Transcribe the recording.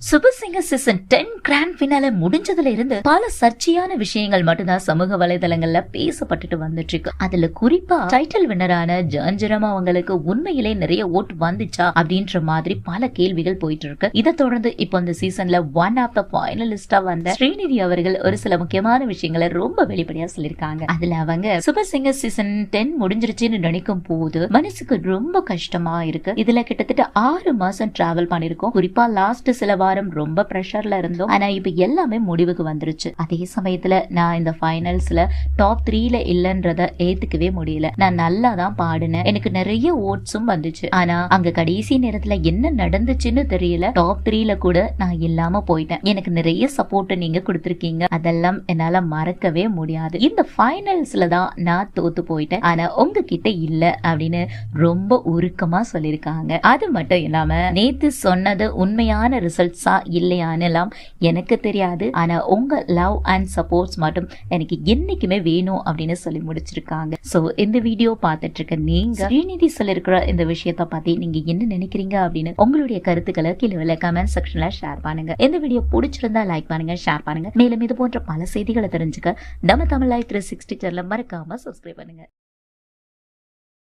Subasinghe season ten grand பினால முடிஞ்சதுல இருந்து பல சர்ச்சையான விஷயங்கள் மட்டும்தான் சமூக வலைதளங்கள்ல பேசப்பட்டுட்டு வந்துட்டு இருக்கு. அதுல குறிப்பா டைட்டில் வின்னரான ஜான்ஜரம் அவங்களுக்கு உண்மையிலே நிறைய ஓட்டு வந்துச்சா அப்படின்ற மாதிரி பல கேள்விகள் போயிட்டு இருக்கு. இதை தொடர்ந்து இப்போ இந்த சீசன்ல ஒன் ஆஃப் த ஃபைனலிஸ்டா வந்த ஸ்ரீநிதி அவர்கள் ஒரு சில முக்கியமான விஷயங்களை ரொம்ப வெளிப்படையா சொல்லியிருக்காங்க. அதுல அவங்க சுபசிங்க சீசன் டென் முடிஞ்சிருச்சுன்னு நினைக்கும் போது மனசுக்கு ரொம்ப கஷ்டமா இருக்கு. இதுல கிட்டத்தட்ட ஆறு மாசம் டிராவல் பண்ணிருக்கோம் குறிப்பா லாஸ்ட் சில வாரம் ரொம்ப ப்ரெஷர்ல இருந்தோம். ஆனா இப்ப எல்லாமே முடிவுக்கு வந்துருச்சு. அதே சமயத்துல நான் இந்த ஃபைனல்ஸ்ல டாப் த்ரீல இல்லைன்றத ஏத்துக்கவே முடியல. நான் நல்லா தான் பாடினேன். எனக்கு நிறைய ஓட்ஸும் வந்துச்சு. ஆனா அங்க கடைசி நேரத்துல என்ன நடந்துச்சுன்னு தெரியல. டாப் த்ரீல கூட நான் இல்லாம போயிட்டேன். எனக்கு நிறைய சப்போர்ட் நீங்க கொடுத்துருக்கீங்க. அதெல்லாம் என்னால மறக்கவே முடியாது. இந்த ஃபைனல்ஸ்ல தான் நான் தோத்து போயிட்டேன். ஆனா உங்ககிட்ட இல்ல அப்படின்னு ரொம்ப உருக்கமா சொல்லியிருக்காங்க. அது மட்டும் இல்லாம நேத்து சொன்னது உண்மையான ரிசல்ட் இல்லையான்னு எல்லாம் எனக்கு தெரியாது. ஆனா உங்க லவ் அண்ட் சப்போர்ட்ஸ் மட்டும் எனக்கு என்னைக்குமே வேணும் அப்படின்னு சொல்லி முடிச்சிருக்காங்க. சோ இந்த வீடியோ பார்த்துட்டு இருக்க நீங்க ஸ்ரீநிதி சொல்லிருக்கிற இந்த விஷயத்த பத்தி நீங்க என்ன நினைக்கிறீங்க அப்படின்னு உங்களுடைய கருத்துக்களை கீழே கமெண்ட் செக்ஷன்ல ஷேர் பண்ணுங்க. இந்த வீடியோ பிடிச்சிருந்தா லைக் பண்ணுங்க ஷேர் பண்ணுங்க. மேலும் இது போன்ற பல செய்திகளை தெரிஞ்சுக்க நம்ம தமிழ் லைஃப் த்ரீ சிக்ஸ்டி சேனல மறக்காம சப்ஸ்கிரைப் பண்ணுங்க.